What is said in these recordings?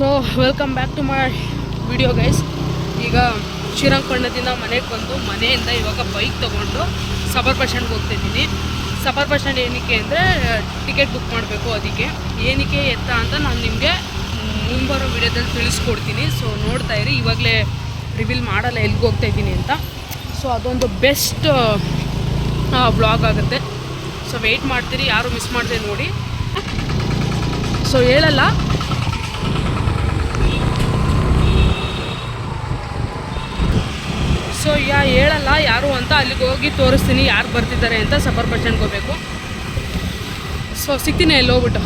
So welcome back to my video guys ಈಗ ಶ್ರೀರಂಗಪಟ್ಟಣದಿಂದ ಮನೆಗೆ ಬಂದು ಮನೆಯಿಂದ ಇವಾಗ ಬೈಕ್ ತೊಗೊಂಡು ಸಬರ್ ಬಸ್ ಸ್ಟ್ಯಾಂಡ್ಗೆ ಹೋಗ್ತಾ ಇದ್ದೀನಿ. ಸಬರ್ ಏನಕ್ಕೆ ಅಂದರೆ ಟಿಕೆಟ್ ಬುಕ್ ಮಾಡಬೇಕು ಅದಕ್ಕೆ. ಏನಕ್ಕೆ ಎತ್ತ ಅಂತ ನಾನು ನಿಮಗೆ ಮುಂಬರೋ ವಿಡಿಯೋದಲ್ಲಿ ತಿಳಿಸ್ಕೊಡ್ತೀನಿ. ಸೊ ನೋಡ್ತಾ ಇರಿ. ಇವಾಗಲೇ ರಿವೀಲ್ ಮಾಡಲ್ಲ ಎಲ್ಲಿಗೆ ಹೋಗ್ತಾ ಇದ್ದೀನಿ ಅಂತ. ಸೊ ಅದೊಂದು ಬೆಸ್ಟ್ ಬ್ಲಾಗ್ ಆಗುತ್ತೆ. ಸೊ ವೆಯ್ಟ್ ಮಾಡ್ತೀರಿ. ಯಾರು ಮಿಸ್ ಮಾಡಿದೆ ನೋಡಿ. ಸೊ ಹೇಳಲ್ಲ. ಸೊ ಯಾ ಹೇಳಲ್ಲ, ಯಾರು ಅಂತ ಅಲ್ಲಿಗೆ ಹೋಗಿ ತೋರಿಸ್ತೀನಿ, ಯಾರು ಬರ್ತಿದ್ದಾರೆ ಅಂತ ಸಫರ್ ಬಸ್ ಸ್ಟ್ಯಾಂಡ್ಗೆ ಹೋಗ್ಬೇಕು. ಸೊ ಸಿಗ್ತೀನಿ ಎಲ್ಲಿ ಹೋಗ್ಬಿಟ್ಟು.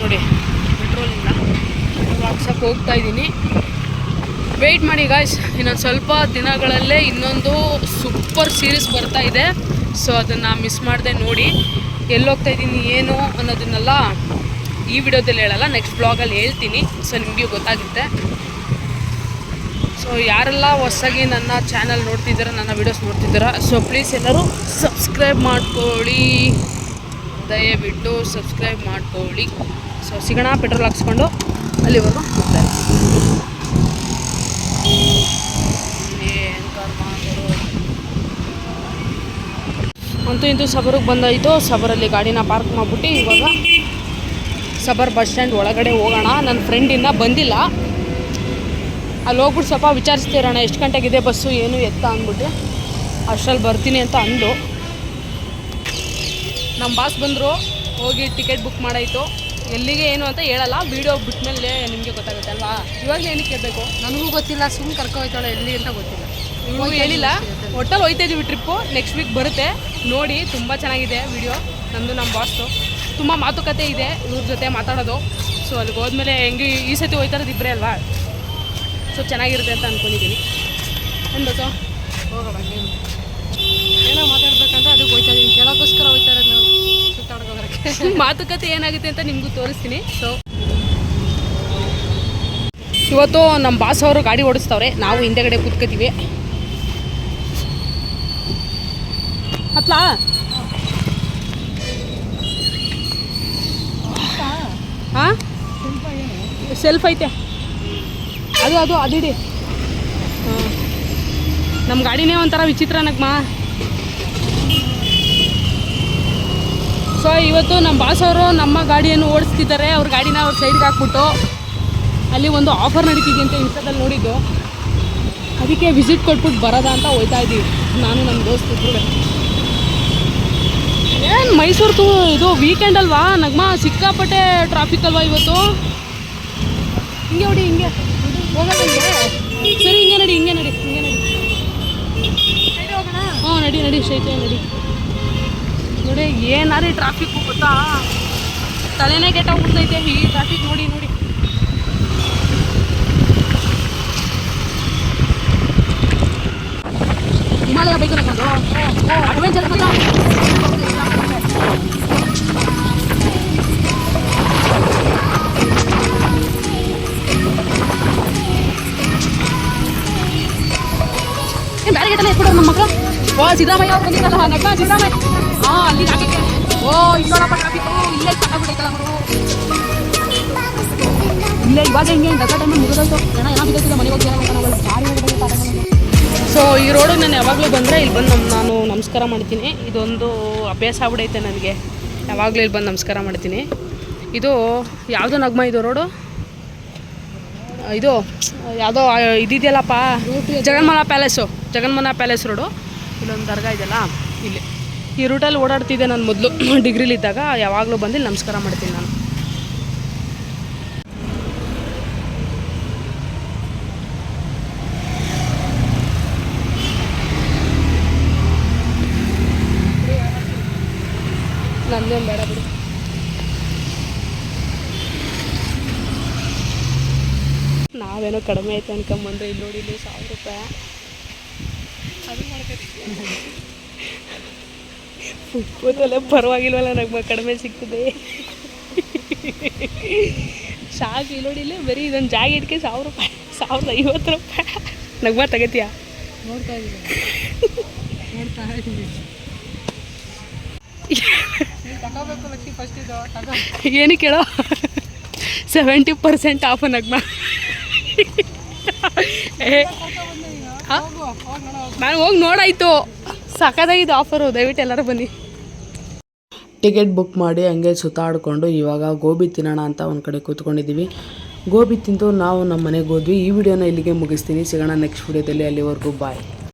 ನೋಡಿ ಪೆಟ್ರೋಲ್ ಇಲ್ಲ ವಾಟ್ಸಪ್ ಹೋಗ್ತಾ ಇದ್ದೀನಿ. ವೆಯ್ಟ್ ಮಾಡಿ ಗಾಯ್ಸ್ ಇನ್ನೊಂದು ಸ್ವಲ್ಪ ದಿನಗಳಲ್ಲೇ ಇನ್ನೊಂದು ಸೂಪರ್ ಸೀರೀಸ್ ಬರ್ತಾ ಇದೆ. ಸೊ ಅದನ್ನು ಮಿಸ್ ಮಾಡಿದೆ ನೋಡಿ ಎಲ್ಲಿ ಹೋಗ್ತಾ ಇದ್ದೀನಿ, ಏನು ಅನ್ನೋದನ್ನೆಲ್ಲ ಈ ವಿಡಿಯೋದಲ್ಲಿ ಹೇಳಲ್ಲ ನೆಕ್ಸ್ಟ್ ಬ್ಲಾಗಲ್ಲಿ ಹೇಳ್ತೀನಿ. ಸೊ ನಿಮಗೆ ಗೊತ್ತಾಗುತ್ತೆ. ಸೊ ಯಾರೆಲ್ಲ ಹೊಸಾಗಿ ನನ್ನ ಚಾನಲ್ ನೋಡ್ತಿದ್ದೀರ, ನನ್ನ ವಿಡಿಯೋಸ್ ನೋಡ್ತಿದ್ದೀರಾ ಸೊ ಪ್ಲೀಸ್ ಎಲ್ಲರೂ ಸಬ್ಸ್ಕ್ರೈಬ್ ಮಾಡ್ಕೊಳ್ಳಿ. ದಯವಿಟ್ಟು ಸಬ್ಸ್ಕ್ರೈಬ್ ಮಾಡ್ಕೊಳ್ಳಿ. ಸೊ ಸಿಗೋಣ ಪೆಟ್ರೋಲ್ ಹಾಕ್ಸ್ಕೊಂಡು ಅಲ್ಲಿವರೆಗೂ ಹೋಗ್ತಾರೆ. ಅಂತೂ ಇಂತೂ ಸಬರಿಗೆ ಬಂದಾಯಿತು. ಸಬರಲ್ಲಿ ಗಾಡಿನ ಪಾರ್ಕ್ ಮಾಡಿಬಿಟ್ಟು ಇವಾಗ ಸಬರ್ ಬಸ್ ಸ್ಟ್ಯಾಂಡ್ ಒಳಗಡೆ ಹೋಗೋಣ. ನನ್ನ ಫ್ರೆಂಡ್ ಬಂದಿಲ್ಲ. ಅಲ್ಲಿ ಹೋಗ್ಬಿಟ್ಟು ಸ್ವಲ್ಪ ವಿಚಾರಿಸ್ತಿರೋಣ ಎಷ್ಟು ಗಂಟೆಗಿದೆ ಬಸ್ಸು ಏನು ಎತ್ತ ಅಂದ್ಬಿಟ್ಟು ಅಷ್ಟರಲ್ಲಿ ಬರ್ತೀನಿ ಅಂತ ಅಂದು. ನಮ್ಮ ಬಾಸ್ ಬಂದರು ಹೋಗಿ ಟಿಕೆಟ್ ಬುಕ್ ಮಾಡಾಯಿತು. ಎಲ್ಲಿಗೆ ಏನು ಅಂತ ಹೇಳಲ್ಲ ವೀಡಿಯೋ ಬಿಟ್ಮೇಲೆ ನಿಮಗೆ ಗೊತ್ತಾಗುತ್ತೆ ಅಲ್ವಾ? ಇವಾಗಲೇ ಏನಕ್ಕೆ ಕೇಳಬೇಕು ನನಗೂ ಗೊತ್ತಿಲ್ಲ ಸುಮ್ಮನೆ ಕರ್ಕೊ ಹೋಯ್ತಾಳೆ ಎಲ್ಲಿ ಅಂತ ಗೊತ್ತಿಲ್ಲ. ನೀವು ಹೇಳಿಲ್ಲ. ಒಟ್ಟಲ್ಲಿ ಹೋಯ್ತಾ ಇದೀವಿ ಟ್ರಿಪ್ಪು ನೆಕ್ಸ್ಟ್ ವೀಕ್ ಬರುತ್ತೆ. ನೋಡಿ ತುಂಬ ಚೆನ್ನಾಗಿದೆ ವಿಡಿಯೋ ನಮ್ಮದು ನಮ್ಮ ಬಾಸ್ದು ತುಂಬ ಮಾತುಕತೆ ಇದೆ ಇವ್ರ ಜೊತೆ ಮಾತಾಡೋದು. ಸೊ ಅಲ್ಲಿಗೆ ಹೋದ್ಮೇಲೆ ಹೆಂಗೆ ಈ ಸತಿ ಹೋಯ್ತಾರದು ಇಬ್ಬರೇ ಅಲ್ವಾ? ಸೊ ಚೆನ್ನಾಗಿರುತ್ತೆ ಅಂತ ಅಂದ್ಕೊಂಡಿದ್ದೀನಿ ಏನು ಹೋಗೋಣ ಏನು? ಏನೋ ಮಾತಾಡ್ಬೇಕಂತ ಅದಕ್ಕೆ ಹೋಯ್ತಾ ಇದ್ದೀನಿ ಕೇಳೋಕ್ಕೋಸ್ಕರ ಹೋಯ್ತಾ ಇರೋದು ನಾವು ಸುತ್ತಾಡ್ಕೋಬರಕ್ಕೆ ಮಾತುಕತೆ ಏನಾಗುತ್ತೆ ಅಂತ ನಿಮಗೂ ತೋರಿಸ್ತೀನಿ. ಸೊ ಇವತ್ತು ನಮ್ಮ ಬಾಸ್ ಅವರು ಗಾಡಿ ಓಡಿಸ್ತವ್ರೆ. ನಾವು ಹಿಂದೆಗಡೆ ಕುತ್ಕೋತೀವಿ. ಹತ್ಲಾ? ಹಾಂ? ಸೆಲ್ಫ್ ಐತೆ. ಅದು ಅದು ಅದಿಡಿ ಹಾಂ ನಮ್ಮ ಗಾಡಿನೇ ಒಂಥರ ವಿಚಿತ್ರ ನಗ್ಮಾ. ಸೊ ಇವತ್ತು ನಮ್ಮ ಬಾಸ್ ಅವರು ನಮ್ಮ ಗಾಡಿಯನ್ನು ಓಡಿಸ್ತಿದ್ದಾರೆ. ಅವ್ರ ಗಾಡಿನ ಅವ್ರ ಸೈಡ್ಗೆ ಹಾಕ್ಬಿಟ್ಟು ಅಲ್ಲಿ ಒಂದು ಆಫರ್ ನಡೀತಿದೆ ಅಂತ ಇನ್ಸ್ಟಾದಲ್ಲಿ ನೋಡಿದ್ದು. ಅದಕ್ಕೆ ವಿಸಿಟ್ ಕೊಟ್ಬಿಟ್ಟು ಬರೋದ ಅಂತ ಹೋಯ್ತಾ ಇದ್ದೀವಿ. ನಾನು ನಮ್ಮ ದೋಸ್ತ ಏನು ಮೈಸೂರು ತು ಇದು ವೀಕೆಂಡ್ ಅಲ್ವಾ? ನಗ್ಮ, ಸಿಕ್ಕಾಪಟ್ಟೆ ಟ್ರಾಫಿಕ್ ಅಲ್ವಾ ಇವತ್ತು? ಹಿಂಗೆ ನೋಡಿ ಹಿಂಗೆ. ಸರಿ, ಹಿಂಗೆ ನಡಿ ಹಿಂಗೆ ನಡಿ ಹಿಂಗೆ ನಡಿ. ಹ್ಞೂ, ನಡಿ ನಡಿ, ಶೈತ್ಯ, ನಡಿ. ನೋಡಿ, ಏನಾರಿ ಟ್ರಾಫಿಕ್ ಗೊತ್ತಾ? ತಲೆನೇ ಕೆಟ್ಟ ಹೋಗ್ಬಿಡ್ತೈತೆ ಈ ಗೇಟಲ್ಲಿ ಎತ್ಬಿಡೋರು ನಮ್ಮ ಮಕ್ಕಳು ಓ, ಸಿದ್ದರಾಮಯ್ಯ ಅವ್ರು ಬಂದಿದ್ದಲ್ಲ ನಗ್ಮ ಸಿದ್ದರಾಮಯ್ಯ. ಹಾಂ ಅಲ್ಲಿ ಹಾಕಕ್ಕೆ ಓ ಇಲ್ಲೋಡಪ್ಪ ಟ್ರಾಫಿಕ್ ಇಲ್ಲೇ ಸಾಕಾಗ್ಬಿಟ್ಟೈತಲ್ಲ ಅವರು ಇಲ್ಲೇ ಇವಾಗ ಹಿಂಗೆ ಗದ್ದ ಟೈಮ್ ಮುಗಿದೋಯ್ತು. ಜನ ಏನೋ ಬಿದ್ದೈತಿಲ್ಲ ಮನೆಗೆ ಹೋಗಿ ಸೊ ಈ ರೋಡಿಗೆ ನಾನು ಯಾವಾಗಲೂ ಬಂದರೆ ಇಲ್ಲಿ ಬಂದು ನಮ್ಮ ನಾನು ನಮಸ್ಕಾರ ಮಾಡ್ತೀನಿ. ಇದೊಂದು ಅಭ್ಯಾಸ ಆಗ್ಬಿಡೈತೆ ನನಗೆ. ಯಾವಾಗಲೂ ಇಲ್ಲಿ ಬಂದು ನಮಸ್ಕಾರ ಮಾಡ್ತೀನಿ. ಇದು ಯಾವುದು ನಗ್ಮ ಇದು ರೋಡು ಇದು, ಯಾವುದೋ ಇದಿದೆಯಲ್ಲಪ್ಪ Jaganmohana palace Jaganmohana palace road. ಇಲ್ಲೊಂದು ದರ್ಗಾ ಇದೆಯಲ್ಲ, ಇಲ್ಲಿ. ಈ ರೂಟಲ್ಲಿ ಓಡಾಡ್ತಿದ್ದೆ ನಾನು ಮೊದಲು, ಡಿಗ್ರಿಲಿದ್ದಾಗ, ಯಾವಾಗಲೂ ಬಂದು ನಮಸ್ಕಾರ ಮಾಡ್ತೀನಿ ನಾನು. ನಂದೇನು ಬೇಡ ಬಿಡು ನಾವೇನೋ ಕಡಿಮೆ ಆಯ್ತು ಅನ್ಕೊಂಬಂದ್ರೆ ಇಲ್ಲಿ ನೋಡಿ ಇಲ್ಲಿ ಸಾವಿರ ರೂಪಾಯಿ. ಅದು ಫುಟ್ಬಾಲಲ್ಲೇ ಪರವಾಗಿಲ್ವಲ್ಲ ನಮ್ಗೆ ಕಡಿಮೆ ಸಿಗ್ತದೆ. ಸಾಕು ಇಲ್ಲಿ ನೋಡಿ ಇಲ್ಲೇ ಬರೀ ಇದೊಂದು ಜಾಗ ಇಟ್ಕೆ ಸಾವಿರ ರೂಪಾಯಿ ಸಾವಿರದ ಐವತ್ತು ರೂಪಾಯಿ. ನಗ್ಮ ತಗತಿಯ? ನೋಡ್ತಾ ನೋಡ್ತಾ ಏನಕ್ಕೆ ಹೇಳೋ ಸೆವೆಂಟಿ ಪರ್ಸೆಂಟ್ ಆಫ್ ಹಾ? ನಾನು ಹೋಗಿ ನೋಡಾಯ್ತು. ಸಖತ್ತಾಗಿದೆ ಆಫರು ದಯವಿಟ್ಟು ಎಲ್ಲರೂ ಬನ್ನಿ. ಟಿಕೆಟ್ ಬುಕ್ ಮಾಡಿ ಹಂಗೆ ಸುತ್ತಾಡಿಕೊಂಡು ಇವಾಗ ಗೋಬಿ ತಿನ್ನೋಣ ಅಂತ ಒಂದು ಕಡೆ ಕೂತ್ಕೊಂಡಿದ್ದೀವಿ. ಗೋಬಿ ತಿಂದು ನಾವು ನಮ್ಮ ಮನೆಗೆ ಹೋದ್ವಿ. ಈ ವಿಡಿಯೋನ ಇಲ್ಲಿಗೆ ಮುಗಿಸ್ತೀನಿ. ಸಿಗೋಣ ನೆಕ್ಸ್ಟ್ ವಿಡಿಯೋದಲ್ಲಿ ಅಲ್ಲಿವರೆಗೂ ಬಾಯ್